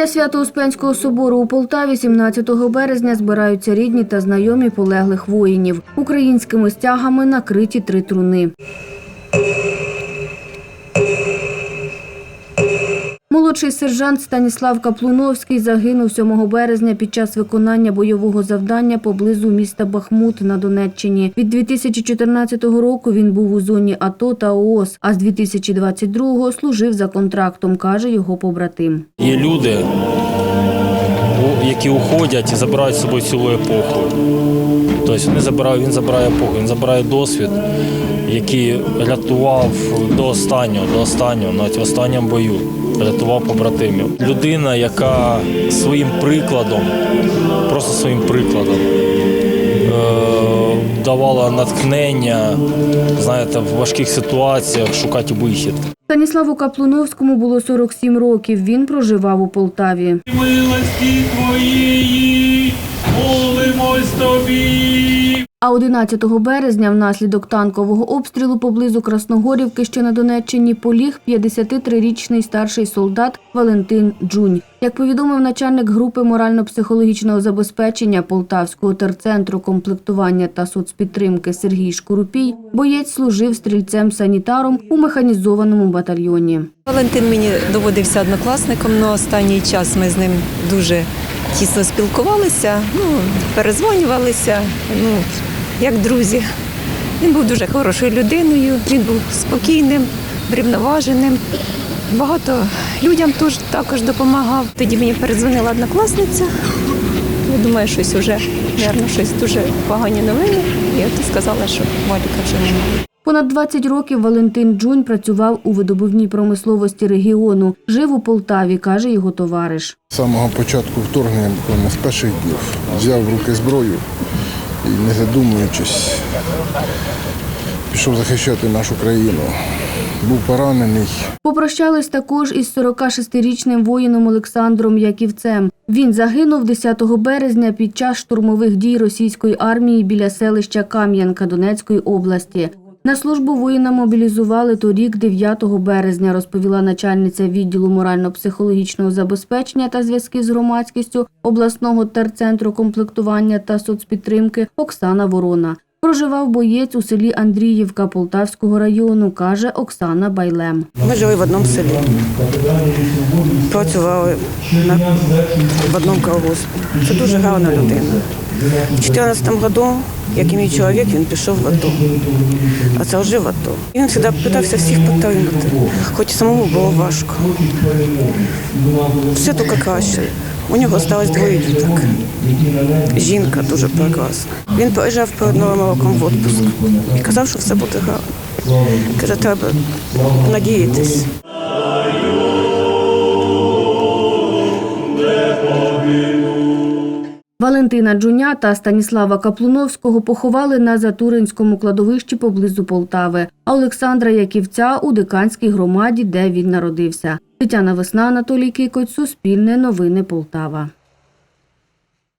Біля Свято-Успенського собору у Полтаві 17 березня збираються рідні та знайомі полеглих воїнів. Українськими стягами накриті три труни. Молодший сержант Станіслав Каплуновський загинув 7 березня під час виконання бойового завдання поблизу міста Бахмут на Донеччині. Від 2014 року він був у зоні АТО та ООС, а з 2022 служив за контрактом, каже його побратим. Є люди, які уходять і забирають з собою цілу епоху. Тобто вони забирають, він забирає епоху, він забирає досвід, який рятував до останнього, до останнього, навіть в останньому бою, рятував побратимів. Людина, яка своїм прикладом, просто своїм прикладом. е, Давала натхнення, знаєте, в важких ситуаціях шукати вихід. Станіславу Каплуновському було 47 років. Він проживав у Полтаві. милості Твоєї, молимось Тобі. А 11 березня внаслідок танкового обстрілу поблизу Красногорівки, що на Донеччині, поліг 53-річний старший солдат Валентин Джунь. Як повідомив начальник групи морально-психологічного забезпечення Полтавського терцентру комплектування та соцпідтримки Сергій Шкурупій, боєць служив стрільцем-санітаром у механізованому батальйоні. Валентин мені доводився однокласником, але останній час ми з ним дуже тісно спілкувалися, ну, перезвонювалися, ну, як друзі. Він був дуже хорошою людиною, він був спокійним, врівноваженим. Багато людям теж також допомагав. Тоді мені передзвонила однокласниця. Я думаю, щось вже, мабуть, щось дуже погані новини. І от сказала, що Валіка вже немає. Понад 20 років Валентин Джунь працював у видобувній промисловості регіону. Жив у Полтаві, каже його товариш. З самого початку вторгнення, буквально з перших днів, взяв в руки зброю і, не задумуючись, пішов захищати нашу країну. Був поранений. Попрощались також із 46-річним воїном Олександром Яківцем. Він загинув 10 березня під час штурмових дій російської армії біля селища Кам'янка Донецької області. На службу воїна мобілізували торік 9 березня, розповіла начальниця відділу морально-психологічного забезпечення та зв'язків з громадськістю обласного терцентру комплектування та соцпідтримки Оксана Ворона. Проживав боєць у селі Андріївка Полтавського району, каже Оксана Байлем. Ми жили в одному селі. Працювали на, в одному колгоспі. Це дуже гарна людина. У 2014 році, як і мій чоловік, він пішов в АТО. А це вже в АТО. Він завжди питався всіх підтримати, хоч самому було важко. Все тільки краще. У нього залишилось двоє діток. Жінка дуже прекрасна. Він приїжджав перед Новим роком в відпуск і казав, що все буде гарно. Каже, треба надіятись. Валентина Джуня та Станіслава Каплуновського поховали на Затуринському кладовищі поблизу Полтави, а Олександра Яківця у Диканській громаді, де він народився. Тетяна Весна, Анатолій Кикоць, Суспільне новини Полтава.